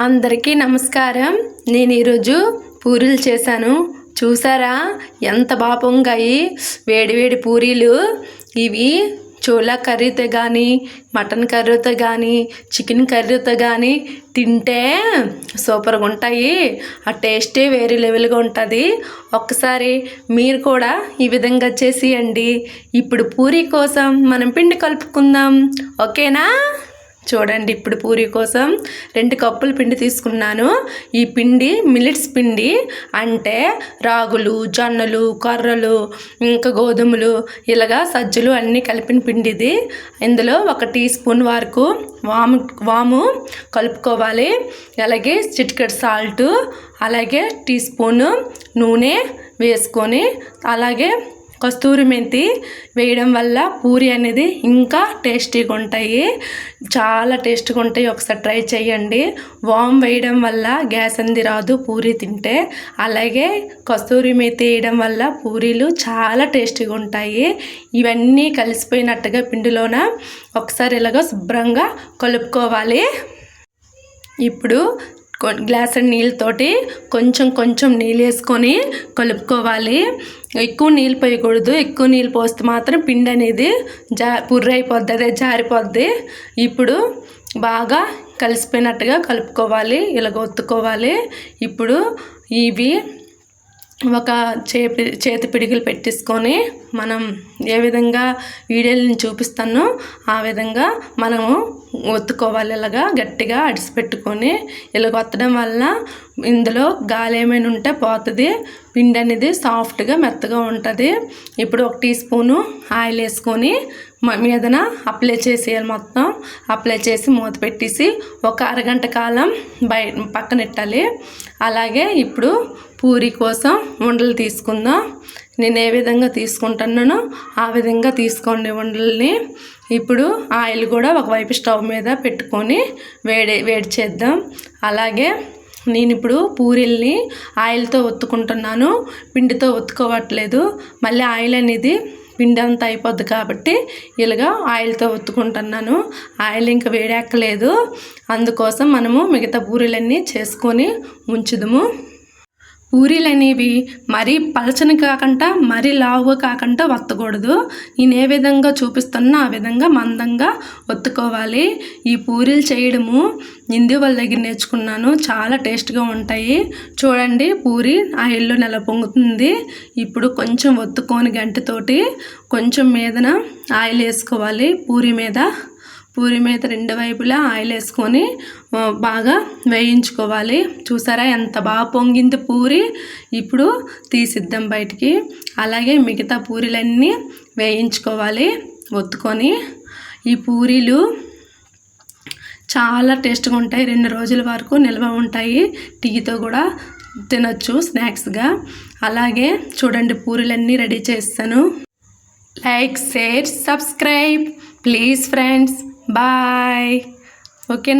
అందరికీ నమస్కారం. నేను ఈరోజు పూరీలు చేశాను. చూసారా? ఎంత బాపంగాయి. వేడివేడి పూరీలు. ఇవి చోలా కర్రీతో కానీ మటన్ కర్రీతో కానీ చికెన్ కర్రీతో కానీ తింటే సూపర్గా ఉంటాయి. ఆ టేస్టే వేరే లెవెల్గా ఉంటుంది. ఒక్కసారి మీరు కూడా ఈ విధంగా చేసేయండి ఇప్పుడు పూరీ కోసం మనం పిండి కలుపుకుందాం. ఓకేనా? చూడండి ఇప్పుడు పూరి కోసం రెండు కప్పుల పిండి తీసుకున్నాను. ఈ పిండి మిలిట్స్ పిండి అంటే రాగులు జొన్నలు కర్రలు ఇంకా గోధుమలు ఇలాగా సజ్జలు అన్నీ కలిపిన పిండి ఇది ఇందులో ఒక టీ స్పూన్ వరకు వాము వాము కలుపుకోవాలి. అలాగే చిటికెట్ సాల్ట్ అలాగే టీ స్పూను నూనె వేసుకొని అలాగే కస్తూరి మెంతి వేయడం వల్ల పూరి అనేది ఇంకా టేస్టీగా ఉంటాయి. చాలా టేస్ట్గా ఉంటాయి. ఒకసారి ట్రై చేయండి. వామ్ వేయడం వల్ల గ్యాస్ అంది రాదు పూరి తింటే. అలాగే కస్తూరి మెంతి వేయడం వల్ల పూరీలు చాలా టేస్టీగా ఉంటాయి. ఇవన్నీ కలిసిపోయినట్టుగా పిండిలోన ఒకసారి ఇలాగ శుభ్రంగా కలుపుకోవాలి. ఇప్పుడు గ్లాస్ నీళ్ళతోటి కొంచెం కొంచెం నీళ్ళు వేసుకొని కలుపుకోవాలి. ఎక్కువ నీళ్ళు పోయకూడదు. ఎక్కువ నీళ్ళు పోస్తే మాత్రం పిండి అనేది జా పుర్ర అయిపోద్ది అదే జారిపోద్ది. ఇప్పుడు బాగా కలిసిపోయినట్టుగా కలుపుకోవాలి. ఇలాగ ఒత్తుకోవాలి. ఇప్పుడు ఇవి ఒక చేపి చేతి పిడికిలు పెట్టేసుకొని మనం ఏ విధంగా వీడియోని చూపిస్తానో ఆ విధంగా మనము ఒత్తుకోవాలి ఇలాగా గట్టిగా అడిసి పెట్టుకొని ఇలాగ ఒత్తడం వల్ల ఇందులో గాలి ఏమైనా ఉంటే పోతుంది. పిండి అనేది సాఫ్ట్గా మెత్తగా ఉంటుంది. ఇప్పుడు ఒక టీ స్పూను ఆయిల్ వేసుకొని మీదన అప్లై చేసేయాలి మొత్తం. అప్లై చేసి మూత పెట్టేసి ఒక అరగంట కాలం బయ పక్కనెట్టాలి అలాగే ఇప్పుడు పూరి కోసం ఉండలు తీసుకుందాం. నేను ఏ విధంగా తీసుకుంటున్నానో ఆ విధంగా తీసుకోండి ఉండల్ని ఇప్పుడు ఆయిల్ కూడా ఒకవైపు స్టవ్ మీద పెట్టుకొని వేడి వేడి చేద్దాం. అలాగే నేను ఇప్పుడు పూరీల్ని ఆయిల్తో ఒత్తుకుంటున్నాను. పిండితో ఒత్తుకోవట్లేదు. మళ్ళీ ఆయిల్ అనేది పిండి అంతా అయిపోద్ది కాబట్టి ఇలాగా ఆయిల్తో ఒత్తుకుంటున్నాను. ఆయిల్ ఇంకా వేడెక్కలేదు. అందుకోసం మనము మిగతా పూరీలన్నీ చేసుకొని ఉంచుదాము. పూరీలు అనేవి మరీ పలచని కాకుండా మరీ లావుగా కాకుండా వత్తకూడదు. నేను ఏ విధంగా చూపిస్తున్నా ఆ విధంగా మందంగా ఒత్తుకోవాలి. ఈ పూరీలు చేయడము ఇందు వాళ్ళ దగ్గర నేర్చుకున్నాను. చాలా టేస్ట్గా ఉంటాయి. చూడండి పూరి ఆయిల్లో నెల పొంగుతుంది. ఇప్పుడు కొంచెం ఒత్తుకొని గంటతోటి కొంచెం మీదన ఆయిల్ వేసుకోవాలి పూరి మీద. పూరి మీద రెండు వైపులా ఆయిల్ వేసుకొని బాగా వేయించుకోవాలి. చూసారా ఎంత బాగా పొంగింది పూరి? ఇప్పుడు తీసిద్దాం బయటికి. అలాగే మిగతా పూరీలన్నీ వేయించుకోవాలి ఒత్తుకొని. ఈ పూరీలు చాలా టేస్ట్గా ఉంటాయి. రెండు రోజుల వరకు నిల్వ ఉంటాయి. టీతో కూడా తినొచ్చు స్నాక్స్గా. అలాగే చూడండి పూరీలన్నీ రెడీ చేస్తాను like share subscribe. Please friends. Bye ఓకేనా